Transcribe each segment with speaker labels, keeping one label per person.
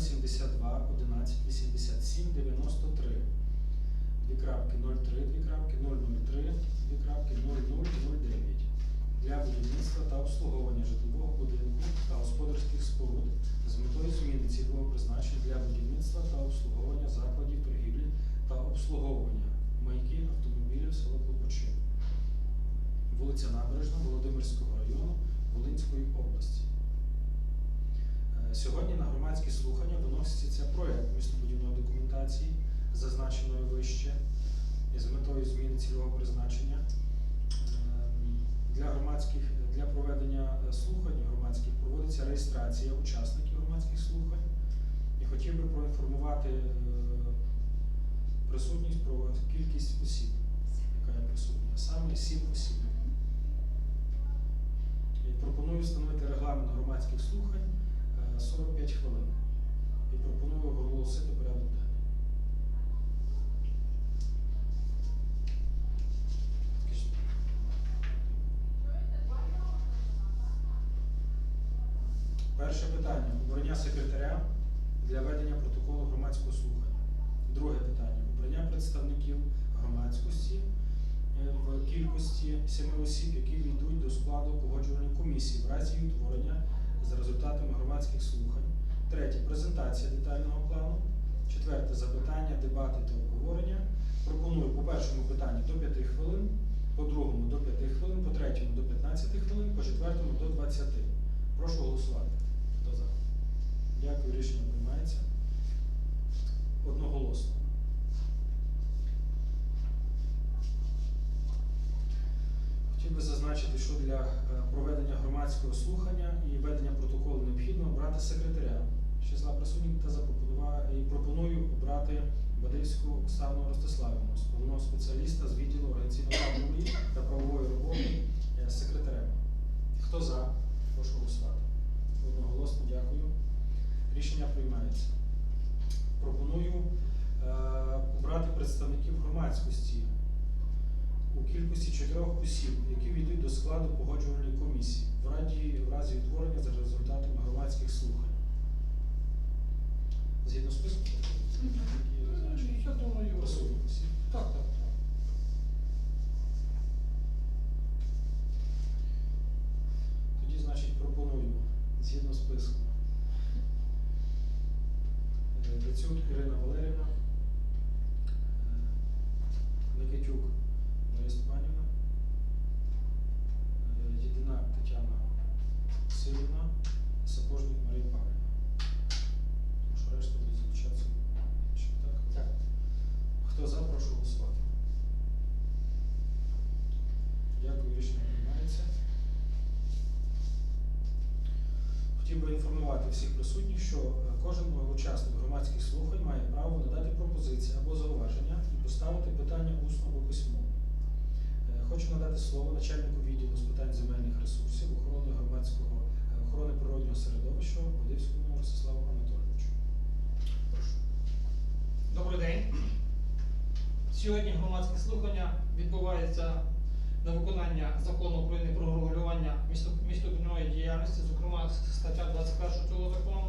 Speaker 1: 72, 11, 87, 93. Дві крапки 03, дві крапки 003, дві крапки 0009 для будівництва та обслуговування житлового будинку та господарських споруд з метою зміни цільового призначення для будівництва та обслуговування закладів торгівлі та обслуговування майків автомобілів село Клопочин, вулиця Набережна Володимирського району Волинської області. Е, Сьогодні на громадські слухання виноситься проект містобудівної документації, зазначеної вище, з метою зміни цільового призначення. Ем, Для громадських для проведення е, слухань громадських проводиться реєстрація учасників громадських слухань. І хотів би проінформувати е, присутність про кількість осіб, яка є присутня. Саме сім осіб. І пропоную встановити регламент громадських слухань е, 45 хвилин. І пропоную оголосити порядок денний. Перше питання обрання секретаря для ведення протоколу громадського слухання. Друге питання обрання представників громадськості е, в кількості семи осіб, які війдуть до складу погоджувальної комісії в разі утворення за результатами громадських слухань. Третє презентація детального плану. Четверте запитання, дебати та обговорення. Пропоную по першому питанню до 5 хвилин, по другому до 5 хвилин, по третьому до 15 хвилин, по четвертому до 20. Прошу голосувати. Хто за? Дякую, рішення приймається. Одноголосно. Хотів би зазначити, що для е, проведення громадського слухання і ведення протоколу необхідно обрати секретаря з числа присутніх та запропонува- і пропоную обрати Бадильську Оксану Ростиславівну, головного спеціаліста з відділу організаційно-правової та правової роботи е, секретарем. Хто за? Прошу голосувати. Одноголосно дякую. Рішення приймається. Пропоную е, обрати представників громадськості у кількості чотирьох осіб, які війдуть до складу погоджувальної комісії в разі, в разі утворення за результатами громадських слухань. Згідно списку, які
Speaker 2: Я думаю,
Speaker 1: присутні осіб.
Speaker 2: так, так, так.
Speaker 1: Тоді, значить, пропоную згідно списку. Е, Дацюк Ірина Валерівна, Никитюк Марія Степанівна, е, Єдинак Тетяна Васильівна, Сапожник Марія Павлівна. Тому що решта будуть залучатися. Так?
Speaker 2: Так.
Speaker 1: Хто за, прошу голосувати. Дякую, рішення приймається. Хотів би інформувати всіх присутніх, що е, кожен учасник громадських слухань має право надати пропозиції або зауваження і поставити питання усно або письмово. Е, Хочу надати слово начальнику відділу з питань земельних ресурсів, охорони громадського е, охорони природнього середовища Водивському Ростиславу Анатолійовичу. Прошу.
Speaker 2: Добрий день. Сьогодні громадське слухання відбувається на виконання закону України про регулювання місто- містобудівної діяльності, зокрема стаття 21 цього закону.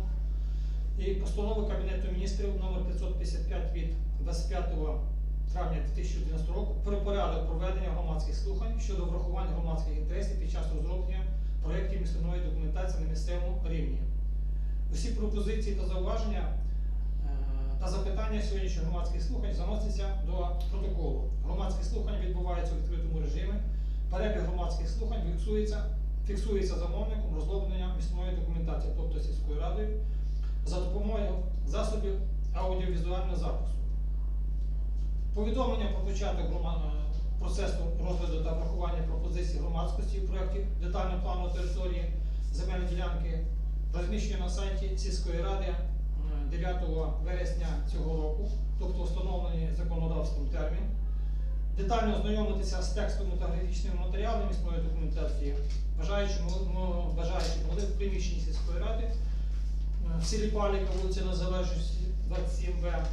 Speaker 2: І постанови Кабінету міністрів номер 555 від 25 травня 2011 року про порядок проведення громадських слухань щодо врахування громадських інтересів під час розроблення проєктів містобудівної документації на місцевому рівні. Усі пропозиції та зауваження е, та запитання сьогоднішніх громадських слухань заносяться до протоколу. Громадські слухання відбуваються у відкритому режимі. Перебіг громадських слухань фіксується, фіксується замовником розроблення місцевої документації, тобто сільською радою, за допомогою засобів аудіовізуального запису. Повідомлення про початок процесу розгляду та врахування пропозицій громадськості в проєкті детального плану території земельної ділянки розміщено на сайті сільської ради е, 9 вересня цього року, тобто встановлений законодавством термін. Детально ознайомитися з текстовими та графічними матеріалами міської документації, бажаючи, бажаючи могли в приміщенні сільської ради в селі Паліка, вулиця Незалежності 27Б м,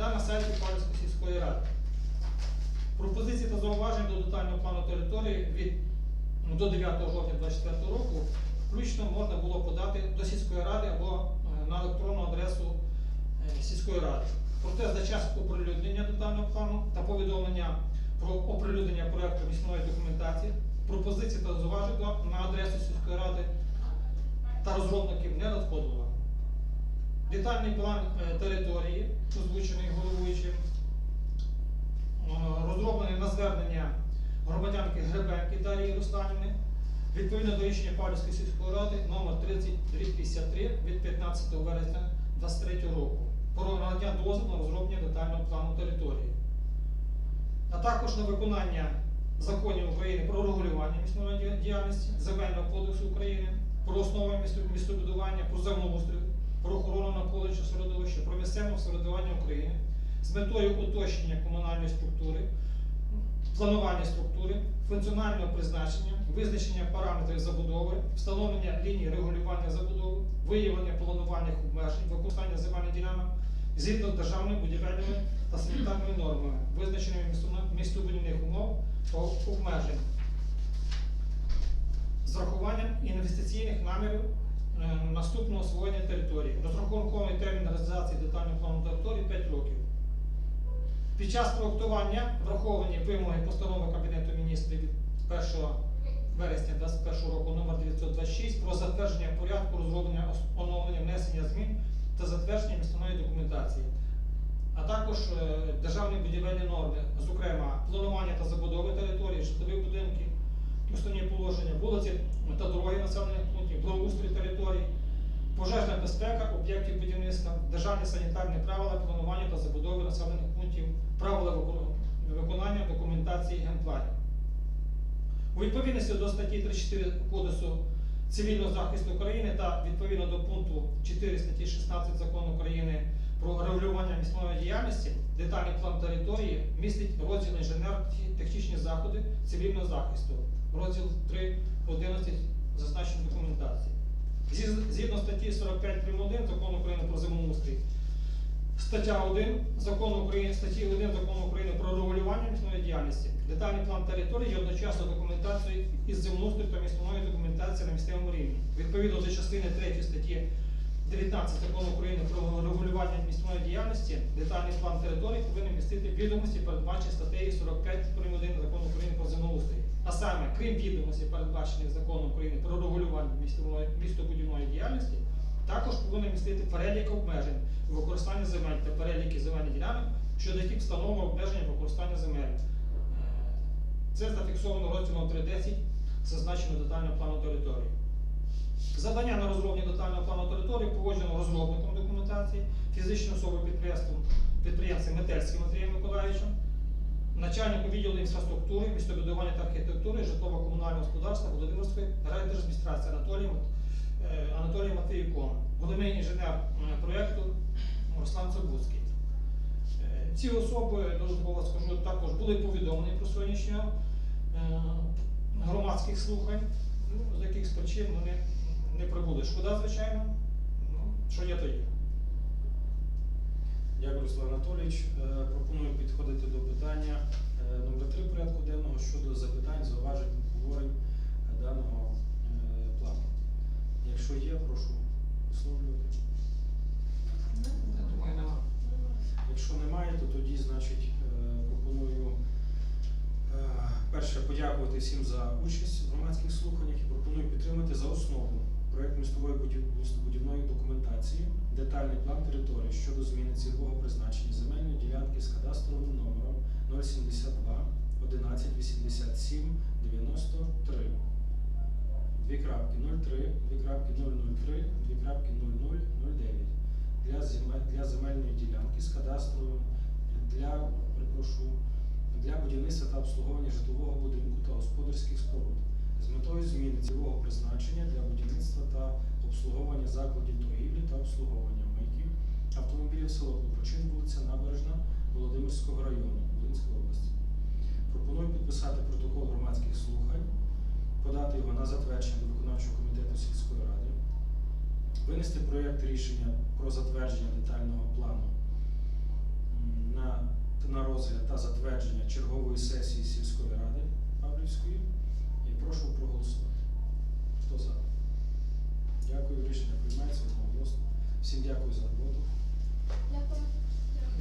Speaker 2: та на сайті Палівської сільської ради. Пропозиції та зауваження до детального плану території від ну, до 9 жовтня 2024 року включно можна було подати до сільської ради або е, на електронну адресу е, сільської ради. Проте за час оприлюднення детального плану та повідомлення про оприлюднення проекту місної документації пропозицій та зауважень до- на адресу сільської ради та розробників не надходило. Детальний план е, території, озвучений головуючим, е, розроблений на звернення громадянки Гребенки Дарії Русланівни, відповідно до рішення Павлівської сільської ради номер 3053 від 15 вересня 2023 року про надання дозволу на розроблення детального плану території, а також на виконання законів України про регулювання місної ді- діяльності, Земельного кодексу України, про основи містобудування, про землеустрій, про охорону навколишнього середовища, про місцеве самоврядування України з метою уточнення комунальної структури, планування структури, функціонального призначення, визначення параметрів забудови, встановлення ліній регулювання забудови, виявлення планувальних обмежень, використання земельних ділянок згідно з державними будівельними та санітарними нормами, визначеними місто- містобудівних умов та обмежень з врахуванням інвестиційних намірів наступного освоєння території. Розрахунковий термін реалізації детального плану території 5 років. Під час проектування враховані вимоги постанови Кабінету міністрів від 1 вересня 2021 року номер 926 про затвердження порядку розроблення оновлення внесення змін та затвердження містобної документації, а також е, державні будівельні норми, зокрема планування та забудови території, житлові будинки, основні положення, вулиці та дороги населених пунктів, благоустрій територій, пожежна безпека об'єктів будівництва, державні санітарні правила планування та забудови населених пунктів, правила виконання документації генпланів. У відповідності до статті 34 Кодексу цивільного захисту України та відповідно до пункту 4 статті 16 Закону України про регулювання місцевої діяльності, детальний план території містить розділ інженер-технічні заходи цивільного захисту, розділ 3 11 зазначеної документації. Зі- Згідно статті 45 прим. 1 Закону України про землеустрій, Стаття 1 Закону України, статті 1 Закону України про регулювання міцної діяльності. Детальний план території є одночасно документацією із землеустрою та місної документації на місцевому рівні. Відповідно до частини 3 статті 19 Закону України про регулювання діяльності, детальний план території повинен містити відомості, передбачені статтею 45 прим. 1 Закону України про землеустрій. А саме, крім відомостей, передбачених законом України про регулювання містобудівної- діяльності, також повинен містити перелік обмежень використання земель та переліки земельних ділянок, щодо яких встановлено обмеження використання земель. Е, Це зафіксовано розділом 3.10 зазначено детального плану території. Завдання на розроблення детального плану території погоджено розробником документації, фізичною особою підприємством підприємцем Метельським Андрієм Миколаївичем, начальнику відділу інфраструктури, містобудування та архітектури, житлово-комунального господарства Володимирської райдержадміністрації Анатолієм е, Анатолієм Матвіюком, головний інженер е, проєкту Руслан Цибуцький. Е, Ці особи, додатково скажу, також були повідомлені про сьогоднішнього громадських слухань, ну, з якихось причин вони не прибули. Шкода, звичайно, ну, що є, то є.
Speaker 1: Дякую, Руслан Анатолійович. Е, Пропоную підходити до питання е, номер 3 порядку денного щодо запитань, зауважень, обговорень е, даного плану. Якщо є, прошу висловлювати. Якщо немає, то тоді, значить, пропоную перше подякувати всім за участь в громадських слуханнях і пропоную підтримати за основу проект містової містобудівної документації, детальний план території щодо зміни цільового призначення земельної ділянки з кадастровим номером 072 11 87 93 дві крапки 03, дві крапки 003, дві крапки 0009 для, земель, для земельної ділянки з кадастровим для, перепрошую, для будівництва та обслуговування житлового будинку та господарських споруд з метою зміни цільового призначення для будівництва та обслуговування закладів торгівлі та обслуговування майків автомобілів село Клопочин, вулиця Набережна Володимирського району Волинської області. Пропоную підписати протокол громадських слухань, подати його на затвердження до виконавчого комітету сільської ради, винести проєкт рішення про затвердження детального плану на розгляд та затвердження чергової сесії сільської ради Павлівської і прошу проголосувати. Хто за? Дякую, рішення приймається одноголосно. Всім дякую за роботу. Дякую. Дякую.